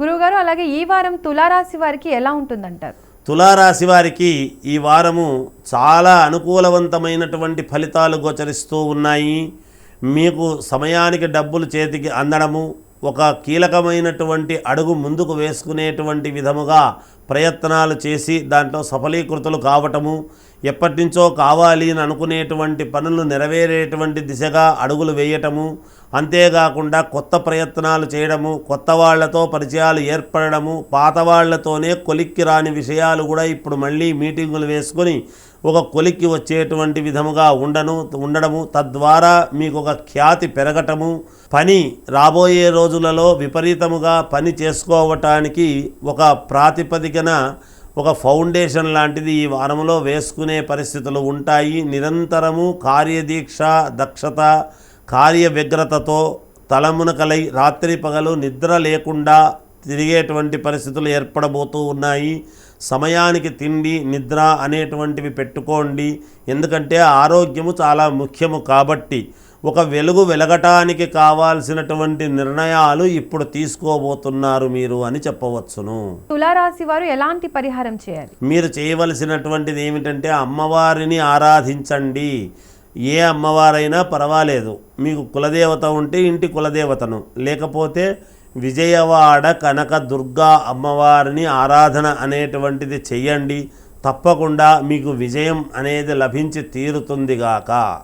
గురువుగారు అలాగే ఈ వారం తులారాశి వారికి ఎలా ఉంటుందంటారు? తులారాశి వారికి ఈ వారము చాలా అనుకూలవంతమైనటువంటి ఫలితాలు గోచరిస్తూ ఉన్నాయి. మీకు సమయానికి డబ్బులు చేతికి అందడము ఒక కీలకమైనటువంటి అడుగు ముందుకు వేసుకునేటువంటి విధముగా ప్రయత్నాలు చేసి దాంట్లో సఫలీకృతులు కావటము ఎప్పటి నుంచో కావాలి అని అనుకునేటువంటి పనులు నెరవేరేటువంటి దిశగా అడుగులు వేయటము అంతేకాకుండా కొత్త ప్రయత్నాలు చేయడము కొత్త వాళ్ళతో పరిచయాలు ఏర్పడము పాత వాళ్ళతోనే కొలిక్కి రాని విషయాలు కూడా ఇప్పుడు మళ్ళీ మీటింగులు వేసుకొని ఒక కొలిక్కి వచ్చేటువంటి విధముగా ఉండను ఉండడము తద్వారా మీకు ఒక ఖ్యాతి పెరగటము. పని రాబోయే రోజులలో విపరీతముగా పని చేసుకోవటానికి ఒక ప్రాతిపదికన ఒక ఫౌండేషన్ లాంటిది ఈ వారంలో వేసుకునే పరిస్థితులు ఉంటాయి. నిరంతరము కార్యదీక్ష దక్షత కార్య వ్యగ్రతతో తలమునకలై రాత్రి పగలు నిద్ర లేకుండా తిరిగేటువంటి పరిస్థితులు ఏర్పడబోతూ ఉన్నాయి. సమయానికి తిండి నిద్ర అనేటువంటివి పెట్టుకోండి. ఎందుకంటే ఆరోగ్యము చాలా ముఖ్యము కాబట్టి ఒక వెలుగు వెలగటానికి కావాల్సినటువంటి నిర్ణయాలు ఇప్పుడు తీసుకోబోతున్నారు మీరు అని చెప్పవచ్చును. తులారాశి వారు ఎలాంటి పరిహారం చేయాలి? మీరు చేయవలసినటువంటిది ఏమిటంటే అమ్మవారిని ఆరాధించండి. ఏ అమ్మవారైనా పర్వాలేదు. మీకు కులదేవత ఉంటే ఇంటి కులదేవతను. లేకపోతే విజయవాడ కనక దుర్గా అమ్మవారిని ఆరాధన అనేటువంటిది చెయ్యండి. తప్పకుండా మీకు విజయం అనేది లభించి తీరుతుందిగాక